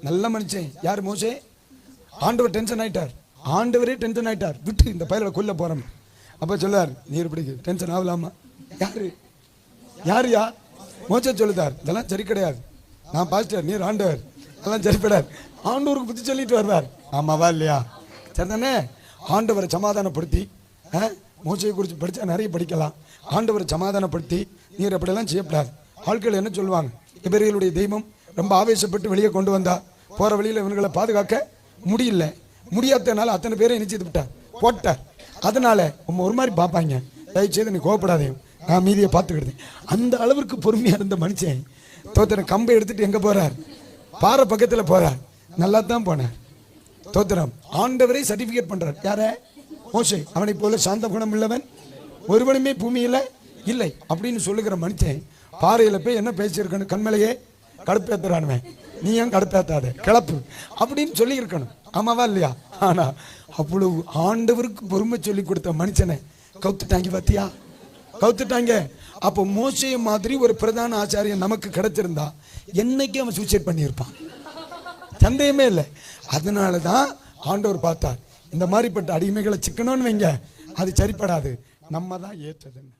நல்ல மனுஷன். யார் மோசே? ஆண்டவர் டென்ஷன் ஆயிட்டார். ஆண்டவரே டென்ஷன் ஆயிட்டார். விட்டு இந்த பயிரை கொல்ல போறோம். அப்ப சொல்லார் நீர் பிடிக்கு. டென்ஷன் ஆகலாமா? யாரு? யாருயா மோசே சொல்லுதார் இதெல்லாம் சரி கிடையாது. நான் பாஸ்டர் நீர் ஆண்டவர். அதெல்லாம் சரிப்படார் ஆண்டவருக்கு புத்தி சொல்லிட்டு வருவார் ஆமாவா இல்லையா? சரிதானே ஆண்டவரை சமாதானப்படுத்தி ஆ, மோசையை குறித்து படித்தா நிறைய படிக்கலாம். ஆண்டவரை சமாதானப்படுத்தி நீர் அப்படியெல்லாம் செய்யப்படாது. ஆட்கள் என்ன சொல்லுவாங்க? இவர்களுடைய தெய்வம் ரொம்ப ஆவேசப்பட்டு வெளியே கொண்டு வந்தா. போற வழியில் இவங்களை பாதுகாக்க முடியல. முடியாதனால அத்தனை பேரை நினைச்சு விட்டார். போட்டார். அதனால உங்க ஒரு மாதிரி பார்ப்பாங்க. தயவு செய்து நீ கோவப்படாதே. நான் மீதியை பார்த்துக்கிட்டேன் அந்த அளவுக்கு பொறுமையாக இருந்த மனுஷன் தோத்திரம் கம்பை எடுத்துட்டு எங்கே போறார்? பாறை பக்கத்தில் போறார். நல்லா தான் போனார். தோத்திரம் ஆண்டவரை சர்டிபிகேட் பண்றார். யார? மோசை. அவனை போல சாந்த குணம் உள்ளவன் ஒருவனுமே பூமியில் இல்லை. அப்படின்னு சொல்லுகிற மனுஷன் பாறையில் போய் என்ன பேசியிருக்கணும்? கண்மலையே கடுப்பேத்துறானுவன் நீ ஏன் கடுப்பேற்றாத கிளப்பு. அப்படின்னு சொல்லி இருக்கணும் ஆமாவா இல்லையா? ஆனா அவ்வளவு ஆண்டவருக்கு பொறுமை சொல்லி கொடுத்த மனுஷனை கவுத்துட்டாங்க பாத்தியா? கவுத்துட்டாங்க. அப்போ மோசைய மாதிரி ஒரு பிரதான ஆச்சாரியன் நமக்கு கிடைச்சிருந்தா என்னைக்கு அவன் சூசைட் பண்ணியிருப்பான்? சந்தேகமே இல்லை. அதனால தான் ஆண்டவர் பார்த்தார். இந்த மாதிரிப்பட்ட அடிமைகளை சிக்கணும்னு வைங்க. அது சரிப்படாது. நம்ம தான் ஏற்றதுன்னு